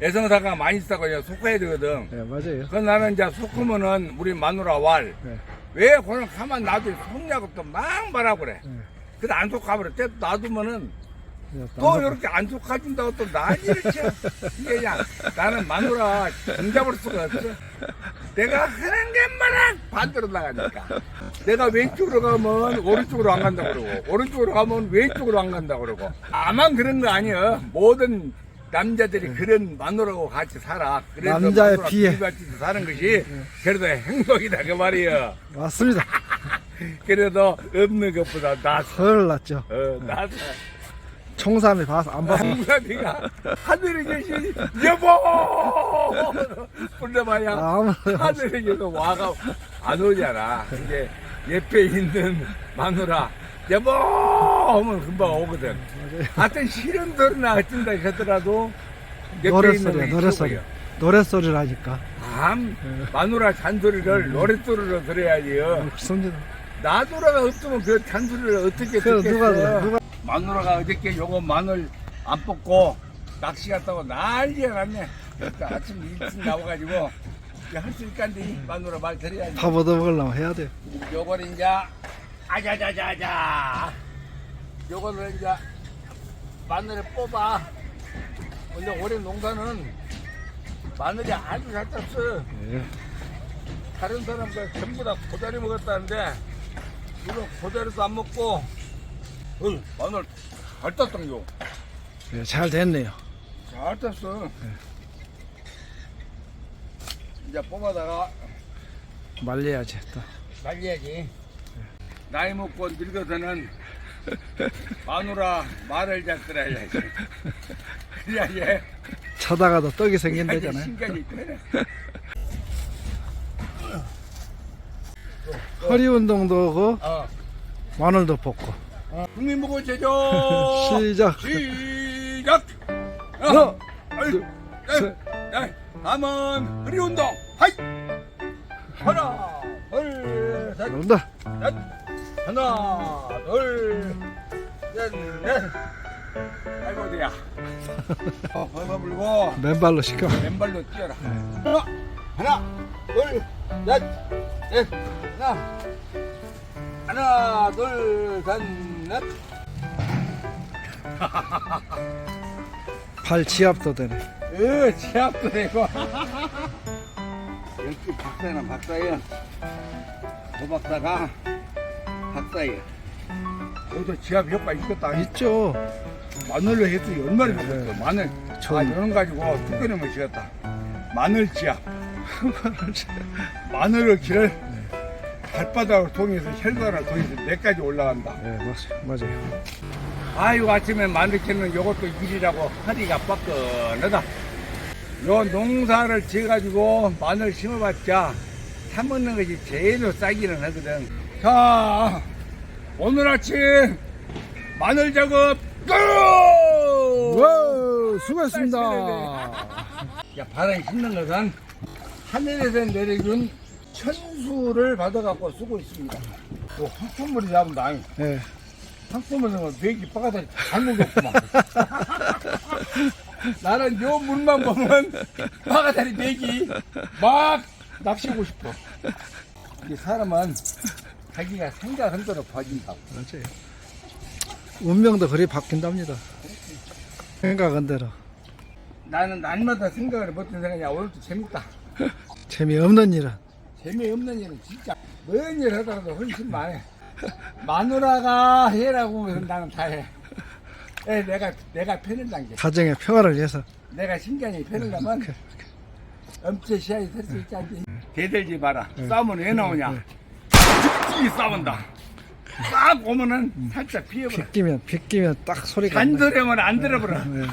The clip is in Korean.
애성사가 많이 있다고 그냥 속아야 되거든. 네, 맞아요. 그 나는 이제 속으면은 우리 마누라 왈. 네. 왜 그냥 가만 놔둬 속냐고 또 막 말하고 그래. 네. 근데 안 속아버려. 또 놔두면은 네, 또 이렇게 안 속아준다고 또 난리를 쳐. 이게 그냥 나는 마누라 정잡을 수가 없어. 내가 하는 게만은 반대로 나가니까. 내가 왼쪽으로 가면 오른쪽으로 안 간다고 그러고, 오른쪽으로 가면 왼쪽으로 안 간다고 그러고. 아만 그런 거 아니야. 모든 남자들이 그런 마누라하고 같이 살아. 그래서 남자의 마누라 피해. 같이 사는 것이 그래도 행복이다 그 말이야. 맞습니다. 그래도 없는 것보다 낫어. 헐 났죠. 어, 낫어. 총삼이 봐서 안 봐서 한사비가 하늘에 계신 여보 불러봐야 아무 하늘에 계속 와가 안 오잖아 이제 옆에 있는 마누라 여보 하면 금방 오거든 하여튼 소리나 어쩐다 하더라도 있는 노랫소리 노랫소리라니까 참 마누라 잔소리를 노랫소리로 들어야지요 그렇습니다. 나누라가 없으면 그 잔소리를 어떻게 그 누가 누가 마누라가 어저께 요거 마늘 안 뽑고 낚시 갔다고 난리가 났네. 그러니까 아침 일찍 나와가지고 할수 있간데 이 마누라 말 들어야지. 밥 얻어 먹으려면 해야 돼. 요거는 이제 아자자자자. 요거는 이제 마늘을 뽑아. 근데 올해 농사는 마늘이 아주 잘 땄어. 예. 다른 사람들 전부 다 고다리 먹었다는데 이거 고다리도 안 먹고 어, 마늘 잘 땄던겨. 예, 잘 됐네요. 잘 땄어. 이제 뽑아다가 말려야지 또. 날려야지. 나이 먹고 늙어서는 마누라 말을 잘 들어야 지. 그래야지. 쳐다가도 떡이 생긴다잖아요. 신경이 그래. 허리 운동도 하고 어. 마늘도 볶고. 국민 보고 제조 시작. 시작. 하나, 둘, 셋. 넷. 다음은 허리 운동. 하이. 하나, 둘, 셋. 넷. 하나, 둘, 셋, 넷. 아이고 어디야. 어, 벌벌 불고 맨발로 시켜. 왼발로 뛰어라. 하나, 하나, 둘, 넷, 넷, 하나, 하나, 둘, 셋, 넷. 발 지압도 되네. 으, 제압도 되고. 역시 박사는 박사야. 저 박사가 박사야. 여기도 지압 효과 있겠다. 있죠. 마늘로 했더니 얼마나 좋겠어. 마늘. 전- 아, 이런 가지고 특별히 먹시겠다. 마늘 지압. 마늘을 길을 발바닥으로 통해서 혈관을 통해서 내까지 올라간다. 예, 맞- 맞아요. 아이고 아침에 마늘 캐는 요것도 일이라고 허리가 뻐근하다. 요 농사를 지어가지고 마늘 심어봤자 사 먹는 것이 제일 싸기는 하거든. 자, 오늘 아침 마늘 작업 끝! 와, 수고했습니다. 야, 바람이 힘든 것은 하늘에서 내려준 천수를 받아갖고 쓰고 있습니다. 또 황천물이 잡은다. 예. 상품은 배기 빠가다니 잘 먹었구만. 나는 요 물만 보면 빠가다니 배기 막 낚시고 싶어. 이 사람은 자기가 생각한 대로 봐준다고. 맞아요. 운명도 그리 바뀐답니다. 생각한 대로. 나는 날마다 생각을 못한 생각이야. 오늘도 재밌다. 재미없는 일은 재미없는 일은 진짜 뭔일 하더라도 훨씬 많아. 마누라가 해라고 하면 나는 다 해. 에, 내가, 내가 편을 당겨. 가정의 평화를 위해서. 내가 신경이 편하려면 엄청 시야에 설수 있지 않지 대들지 마라 싸움은 왜 나오냐 이 싸운다 딱 오면은 살짝 피해버려 빗기면 빗기면 딱 소리가 안 나. 간절하면 안 들어버려 네.